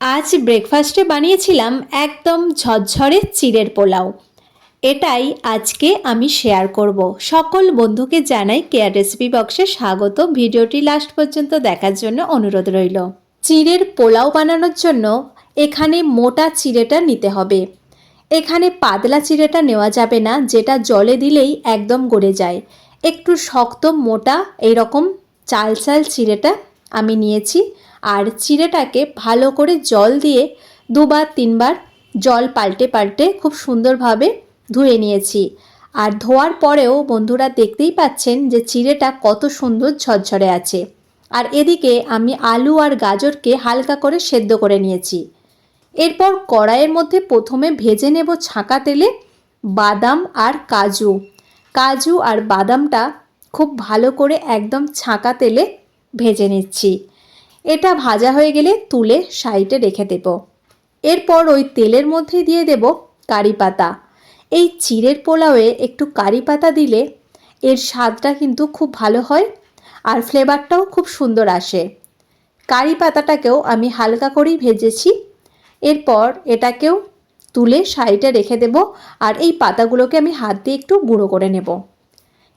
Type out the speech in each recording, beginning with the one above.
আজ ব্রেকফাস্টে বানিয়েছিলাম একদম ঝরঝরে চিড়ের পোলাও। এটাই আজকে আমি শেয়ার করব। সকল বন্ধুকে জানাই কেয়ার রেসিপি বক্সে স্বাগত। ভিডিওটি লাস্ট পর্যন্ত দেখার জন্য অনুরোধ রইল। চিড়ের পোলাও বানানোর জন্য এখানে মোটা চিড়েটা নিতে হবে। এখানে পাতলা চিড়েটা নেওয়া যাবে না, যেটা জলে দিলেই একদম গড়ে যায়। একটু শক্ত মোটা এইরকম চাল চাল চিড়েটা আমি নিয়েছি। আর চিড়েটাকে ভালো করে জল দিয়ে দুবার, তিনবার জল পাল্টে পাল্টে খুব সুন্দরভাবে ধুয়ে নিয়েছি। আর ধোয়ার পরেও বন্ধুরা দেখতেই পাচ্ছেন যে চিড়েটা কত সুন্দর ঝরঝরে আছে। আর এদিকে আমি আলু আর গাজরকে হালকা করে সেদ্ধ করে নিয়েছি। এরপর কড়াইয়ের মধ্যে প্রথমে ভেজে নেব ছাঁকা তেলে বাদাম আর কাজু। কাজু আর বাদামটা খুব ভালো করে একদম ছাঁকা তেলে ভেজে নিচ্ছি। এটা ভাজা হয়ে গেলে তুলে সাইডে রেখে দেব। এরপর ওই তেলের মধ্যে দিয়ে দেব কারি পাতা। এই চিড়ের পোলাওয়ে একটু কারি পাতা দিলে এর স্বাদটা কিন্তু খুব ভালো হয় আর ফ্লেভারটাও খুব সুন্দর আসে। কারি পাতাটাকেও আমি হালকা করেই ভেজেছি। এরপর এটাকেও তুলে সাইডে রেখে দেব আর এই পাতাগুলোকে আমি হাত দিয়ে একটু গুঁড়ো করে নেব।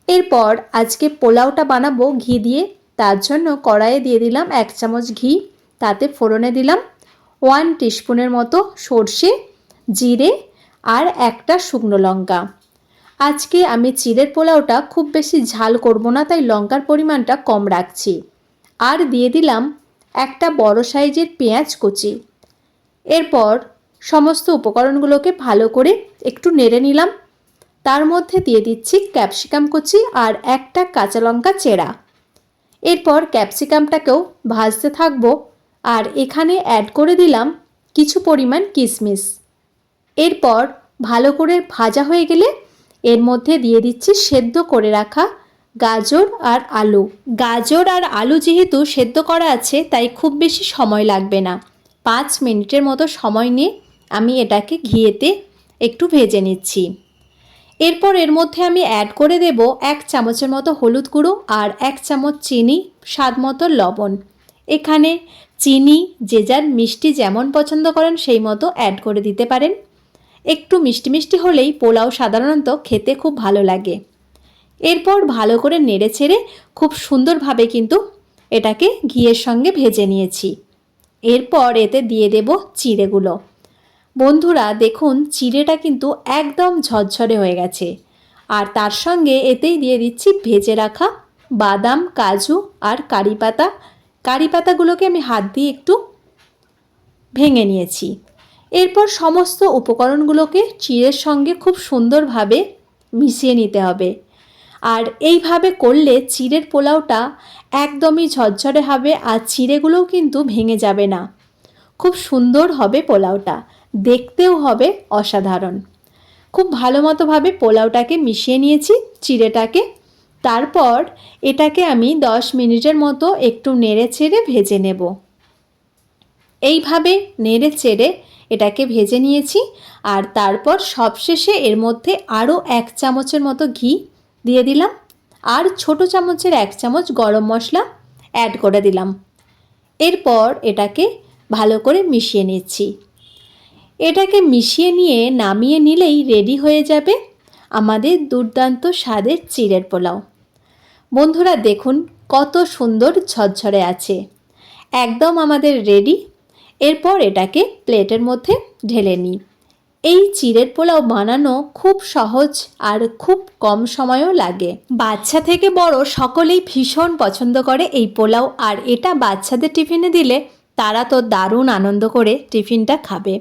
এরপর আজকে পোলাওটা বানাবো ঘি দিয়ে। তার জন্য কড়াইয়ে দিয়ে দিলাম এক চামচ ঘি, তাতে ফোড়নে দিলাম ওয়ান টিস্পুনের মতো সর্ষে, জিরে আর একটা শুকনো লঙ্কা। আজকে আমি চিড়ের পোলাওটা খুব বেশি ঝাল করব না, তাই লঙ্কার পরিমাণটা কম রাখছি। আর দিয়ে দিলাম একটা বড় সাইজের পেঁয়াজ কুচি। এরপর সমস্ত উপকরণগুলোকে ভালো করে একটু নেড়ে নিলাম। তার মধ্যে দিয়ে দিচ্ছি ক্যাপসিকাম কুচি আর একটা কাঁচা লঙ্কা চেরা। এরপর ক্যাপসিকামটাকেও ভাজতে থাকব আর এখানে অ্যাড করে দিলাম কিছু পরিমাণ কিশমিশ এরপর ভালো করে ভাজা হয়ে গেলে এর মধ্যে দিয়ে দিচ্ছি সেদ্ধ করে রাখা গাজর আর আলু। গাজর আর আলু যেহেতু সেদ্ধ করা আছে, তাই খুব বেশি সময় লাগবে না। পাঁচ মিনিটের মতো সময় নিয়ে আমি এটাকে ঘিয়েতে একটু ভেজে নিচ্ছি। এরপর এর মধ্যে আমি অ্যাড করে দেব এক চামচের মতো হলুদ গুঁড়ো আর এক চামচ চিনি, স্বাদ মতো লবণ। এখানে চিনি যে যার মিষ্টি যেমন পছন্দ করেন সেই মতো অ্যাড করে দিতে পারেন। একটু মিষ্টি মিষ্টি হলেই পোলাও সাধারণত খেতে খুব ভালো লাগে। এরপর ভালো করে নেড়ে ছেড়ে খুব সুন্দরভাবে কিন্তু এটাকে ঘিয়ের সঙ্গে ভেজে নিয়েছি। এরপর এতে দিয়ে দেব চিড়েগুলো। বন্ধুরা, দেখুন, চিড়েটা কিন্তু একদম ঝরঝরে হয়ে গেছে। আর তার সঙ্গে এতেই দিয়ে দিচ্ছি ভেজে রাখা বাদাম, কাজু আর কারি পাতা। কারি পাতাগুলোকে আমি হাত দিয়ে একটু ভেঙে নিয়েছি। এরপর সমস্ত উপকরণগুলোকে চিড়ের সঙ্গে খুব সুন্দরভাবে মিশিয়ে নিতে হবে। আর এইভাবে করলে চিড়ের পোলাওটা একদমই ঝরঝরে হবে আর চিড়েগুলোও কিন্তু ভেঙে যাবে না। খুব সুন্দর হবে পোলাওটা। দেখতেও হবে অসাধারণ। খুব ভালো মতোভাবে পোলাওটাকে মিশিয়ে নিয়েছি, চিড়েটাকে। তারপর এটাকে আমি দশ মিনিটের মতো একটু নেড়ে চেড়ে ভেজে নেব। এইভাবে নেড়ে চেড়ে এটাকে ভেজে নিয়েছি আর তারপর সবশেষে এর মধ্যে আরও এক চামচের মতো ঘি দিয়ে দিলাম আর ছোট চামচের এক চামচ গরম মশলা অ্যাড করে দিলাম। এরপর এটাকে ভালো করে মিশিয়ে নিচ্ছি। এটাকে মিশিয়ে নিয়ে নামিয়ে নিলেই রেডি হয়ে যাবে আমাদের দুর্দান্ত স্বাদের চিড়ের পোলাও। বন্ধুরা দেখুন কত সুন্দর ঝরঝরে আছে। একদম আমাদের রেডি। এরপর এটাকে প্লেটের মধ্যে ঢেলে নিই। এই চিড়ের পোলাও বানানো খুব সহজ আর খুব কম সময়ও লাগে। বাচ্চা থেকে বড় সকলেই ভীষণ পছন্দ করে এই পোলাও আর এটা বাচ্চাদের টিফিনে দিলে তারা তো দারুণ আনন্দ করে টিফিনটা খাবে।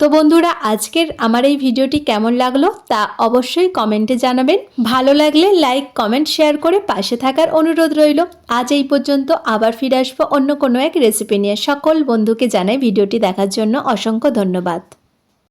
তো বন্ধুরা, আজকের আমার এই ভিডিওটি কেমন লাগল তা অবশ্যই কমেন্টে জানাবেন। ভালো লাগলে লাইক, কমেন্ট, শেয়ার করে পাশে থাকার অনুরোধ রইল। আজ এই পর্যন্ত আবার ফিরে আসব অন্য কোনো এক রেসিপি নিয়ে। সকল বন্ধুকে জানাই ভিডিওটি দেখার জন্য অসংখ্য ধন্যবাদ।